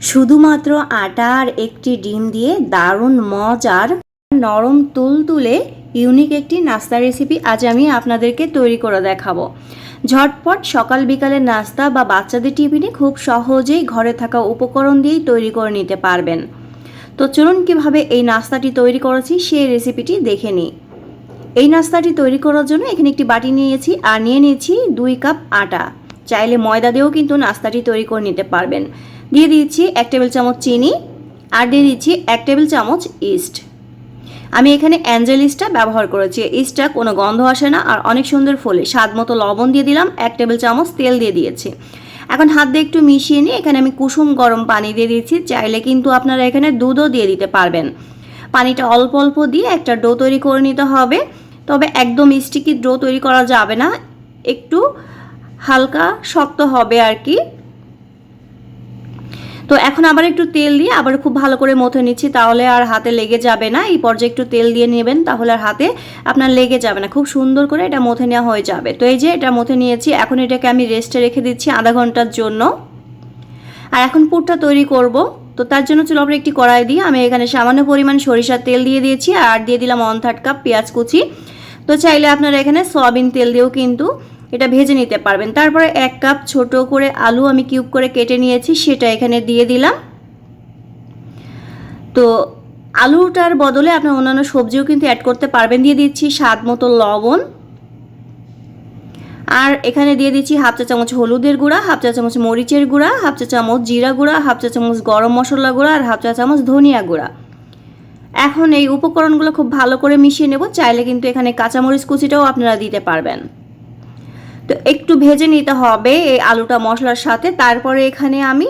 শুধুমাত্র আটা আর একটি ডিম দিয়ে দারুণ মজার নরম তুলতুলে ইউনিক একটি নাস্তা রেসিপি আজ আমি আপনাদেরকে তৈরি করে দেখাবো। ঝটপট সকাল বিকালের নাস্তা বা বাচ্চাদের টিফিনে খুব সহজেই ঘরে থাকা উপকরণ দিয়েই তৈরি করে নিতে পারবেন। তো চলুন কীভাবে এই নাস্তাটি তৈরি করেছি সেই রেসিপিটি দেখে নিই। এই নাস্তাটি তৈরি করার জন্য এখানে একটি বাটি নিয়েছি আর নিয়ে নিয়েছি দুই কাপ আটা। চাইলে ময়দা দিয়েও কিন্তু নাস্তাটি তৈরি করে নিতে পারবেন। দিয়ে দিচ্ছি এক টেবিল চামচ চিনি আর দিয়ে দিচ্ছি এক টেবিল চামচ ইস্ট। আমি এখানে অ্যাঞ্জেল ইস্টটা ব্যবহার করেছি। ইস্টটা কোনো গন্ধ আসে না আর অনেক সুন্দর ফলে। স্বাদ মতো লবণ দিয়ে দিলাম, এক টেবিল চামচ তেল দিয়ে দিয়েছি। এখন হাত দিয়ে একটু মিশিয়ে নিয়ে এখানে আমি কুসুম গরম পানি দিয়ে দিয়েছি। চাইলে কিন্তু আপনারা এখানে দুধও দিয়ে দিতে পারবেন। পানিটা অল্প অল্প দিয়ে একটা ডো তৈরি করে নিতে হবে। তবে একদম স্টিকি ডো তৈরি করা যাবে না। একটু হালকা শক্ত হবে আর কি। তো এখন আবার একটু তেল দিয়ে আবার খুব ভালো করে মথে নিচ্ছি, তাহলে আর হাতে লেগে যাবে না। এই পর্যায়ে একটু তেল দিয়ে নেবেন, তাহলে আর হাতে আপনার লেগে যাবে না। খুব সুন্দর করে এটা মথে নেওয়া হয়ে যাবে। তো এই যে এটা মথে নিয়েছি, এখন এটাকে আমি রেস্টে রেখে দিচ্ছি আধা ঘণ্টার জন্য। আর এখন পুরটা তৈরি করব। তো তার জন্য চলো আমরা একটি কড়াই দিয়ে আমি এখানে সামান্য পরিমাণ সরিষার তেল দিয়ে দিয়েছি, আর দিয়ে দিলাম ওয়ান থার্ড কাপ পেঁয়াজ কুচি। তো চাইলে আপনারা এখানে সয়াবিন তেল দিয়েও কিন্তু এটা ভেজে নিতে পারবেন। তারপরে এক কাপ ছোট করে আলু আমি কিউব করে কেটে নিয়েছি, সেটা এখানে দিয়ে দিলাম। তো আলুটার বদলে আপনার অন্যান্য সবজিও কিন্তু অ্যাড করতে পারবেন। দিয়ে দিচ্ছি স্বাদ মতো লবণ। আর এখানে দিয়ে দিচ্ছি হাফ চা চামচ হলুদের গুঁড়া, হাফ চা চামচ মরিচের গুঁড়া, হাফ চা চামচ জিরা গুঁড়া, হাফ চা চামচ গরম মশলা গুঁড়া আর হাফ চা চামচ ধনিয়া গুঁড়া। এখন এই উপকরণগুলো খুব ভালো করে মিশিয়ে নেব, চাইলে কিন্তু এখানে কাঁচামরিচ কুচিটাও আপনারা দিতে পারবেন। তো একটু ভেজে নিতে হবে এই আলুটা মশলার সাথে। তারপরে এখানে আমি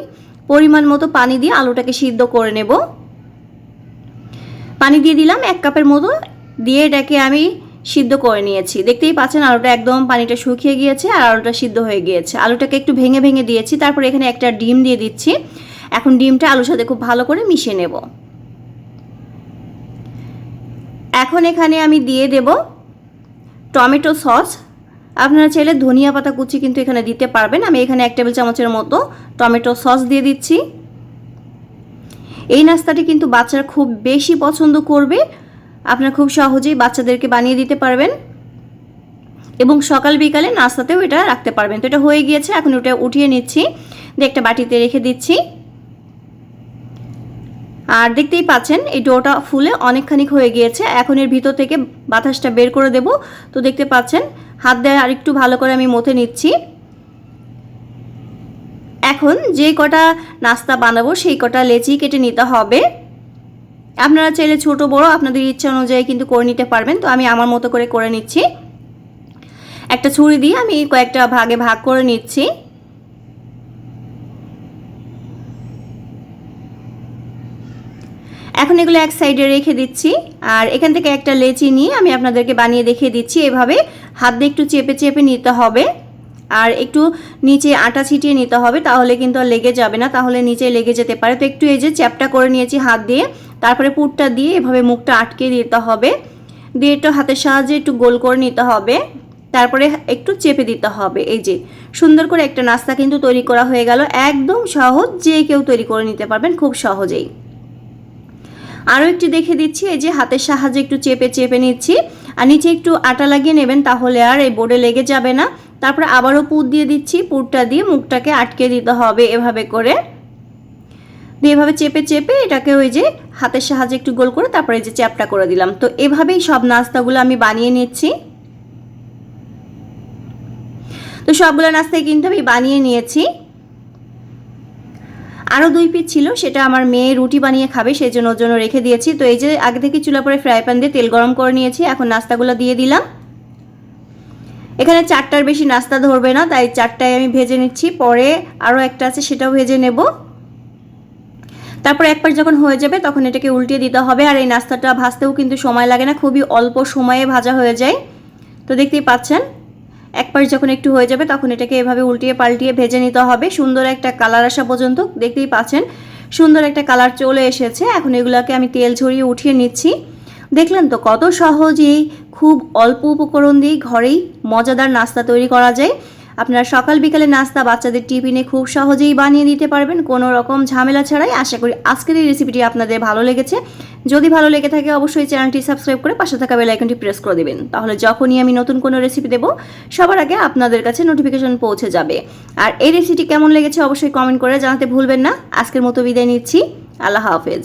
পরিমাণ মতো পানি দিয়ে আলুটাকে সিদ্ধ করে নেব। পানি দিয়ে দিলাম এক কাপের মতো, দিয়ে এটাকে আমি সিদ্ধ করে নিয়েছি। দেখতেই পাচ্ছেন আলুটা একদম পানিটা শুকিয়ে গিয়েছে আর আলুটা সিদ্ধ হয়ে গিয়েছে। আলুটাকে একটু ভেঙে ভেঙে দিয়েছি, তারপরে এখানে একটা ডিম দিয়ে দিচ্ছি। এখন ডিমটা আলুর সাথে খুব ভালো করে মিশিয়ে নেব। এখন এখানে আমি দিয়ে দেব টমেটো সস। আপনারা চাইলে ধনিয়া পাতা কুচি কিন্তু এখানে দিতে পারবেন। আমি এখানে এক টেবিল চামচের মতো টমেটো সস দিয়ে দিচ্ছি। এই নাস্তাটি কিন্তু বাচ্চারা খুব বেশি পছন্দ করবে। আপনারা খুব সহজেই বাচ্চাদেরকে বানিয়ে দিতে পারবেন। এবং সকাল বিকালে নাস্তাতেও এটা রাখতে পারবেন। তো এটা হয়ে গিয়েছে, এখন ওটা উঠিয়ে নিচ্ছি। দিয়ে একটা বাটিতে রেখে দিচ্ছি। আর দেখতেই পাচ্ছেন, এই ডোটা ফুলে অনেকখানি হয়ে গিয়েছে। এখন এর ভিতর থেকে বাতাসটা বের করে দেব। তো দেখতে পাচ্ছেন হাত দিয়ে আর একটু ভালো করে আমি মথে নিচ্ছি। এখন যে কটা নাস্তা বানাবো, সেই কটা লেচি কেটে নিতে হবে। আপনারা চাইলে ছোট, বড় আপনাদের ইচ্ছা অনুযায়ী কিন্তু করে নিতে পারবেন। তো আমি আমার মতো করে করে নিচ্ছি। একটা ছুরি দিয়ে আমি কয়েকটা ভাগে ভাগ করে নিচ্ছি। এখন এগুলো এক সাইডে রেখে দিচ্ছি। আর এখান থেকে একটা লেচি নিয়ে আমি আপনাদেরকে বানিয়ে দেখিয়ে দিচ্ছি এভাবে। হাত দিয়ে একটু চেপে চেপে নিতে হবে। আর একটু নিচে আটা ছিটিয়ে নিতে হবে, তাহলে কিন্তু আর লেগে যাবে না, তাহলে নিচে লেগে যেতে পারে। তো একটু এই যে চ্যাপটা করে নিয়েছি হাত দিয়ে, তারপরে পুরটা দিয়ে এভাবে মুখটা আটকে দিতে হবে। দিয়ে একটু হাতের সাহায্যে একটু গোল করে নিতে হবে। তারপরে একটু চেপে দিতে হবে, এই যে। সুন্দর করে একটা নাস্তা কিন্তু তৈরি করা হয়ে গেল। একদম সহজ, যে কেউ তৈরি করে নিতে পারবেন খুব সহজেই। আরও একটি দেখে দিচ্ছি, এই যে হাতের সাহায্যে একটু চেপে চেপে নিচ্ছি। আর নিচে একটু আটা লাগিয়ে নেবেন তাহলে আর এই বোর্ডে লেগে যাবে না। তারপরে আবারও পুর দিয়ে দিচ্ছি। পুরটা দিয়ে মুখটাকে আটকে দিতে হবে এভাবে করে। দিয়ে এভাবে চেপে চেপে এটাকে ওই যে হাতের সাহায্যে একটু গোল করে তারপরে যে চ্যাপটা করে দিলাম। তো এভাবেই সব নাস্তাগুলো আমি বানিয়ে নিচ্ছি। তো সবগুলো নাস্তায় কিন্তু আমি বানিয়ে নিয়েছি। আরও দুই পিস ছিল, সেটা আমার মেয়ে রুটি বানিয়ে খাবে, সেই জন্য ওর জন্য রেখে দিয়েছি। তো এই যে আগে থেকে চুলা পরে ফ্রাই প্যান দিয়ে তেল গরম করে নিয়েছি, এখন নাস্তাগুলো দিয়ে দিলাম। এখানে চারটার বেশি নাস্তা ধরবে না, তাই চারটায় আমি ভেজে নিচ্ছি। পরে আরও একটা আছে, সেটাও ভেজে নেব। তারপর একবার যখন হয়ে যাবে, তখন এটাকে উল্টিয়ে দিতে হবে। আর এই নাস্তাটা ভাজতেও কিন্তু সময় লাগে না, খুবই অল্প সময়ে ভাজা হয়ে যায়। তো দেখতেই পাচ্ছেন। একবার যখন একটু হয়ে যাবে, তখন এটাকে এভাবে উল্টিয়ে পাল্টিয়ে ভেজে নিতে হবে। সুন্দর একটা কালার আসা পর্যন্ত, দেখতেই পাচ্ছেন? সুন্দর একটা কালার চলে এসেছে। এখন এগুলোকে আমি তেল ঝরিয়ে উঠিয়ে নিচ্ছি। দেখলেন তো কত সহজেই খুব অল্প উপকরণ দিয়েই ঘরেই মজাদার নাস্তা তৈরি করা যায়। আপনারা সকাল বিকালে নাস্তা বাচ্চাদের টিফিনে খুব সহজেই বানিয়ে দিতে পারবেন। কোনো রকম ঝামেলা ছাড়াই আশা করি আজকের এই রেসিপিটি আপনাদের ভালো লেগেছে। যদি ভালো লেগে থাকে, অবশ্যই চ্যানেলটি সাবস্ক্রাইব করে পাশে থাকা বেল আইকনটি প্রেস করে দেবেন। তাহলে যখনই আমি নতুন কোনো রেসিপি দেবো, সবার আগে আপনাদের কাছে নোটিফিকেশন পৌঁছে যাবে। আর এই রেসিপিটি কেমন লেগেছে, অবশ্যই কমেন্ট করে জানাতে ভুলবেন না। আজকের মতো বিদায় নিচ্ছি। আল্লাহ হাফেজ।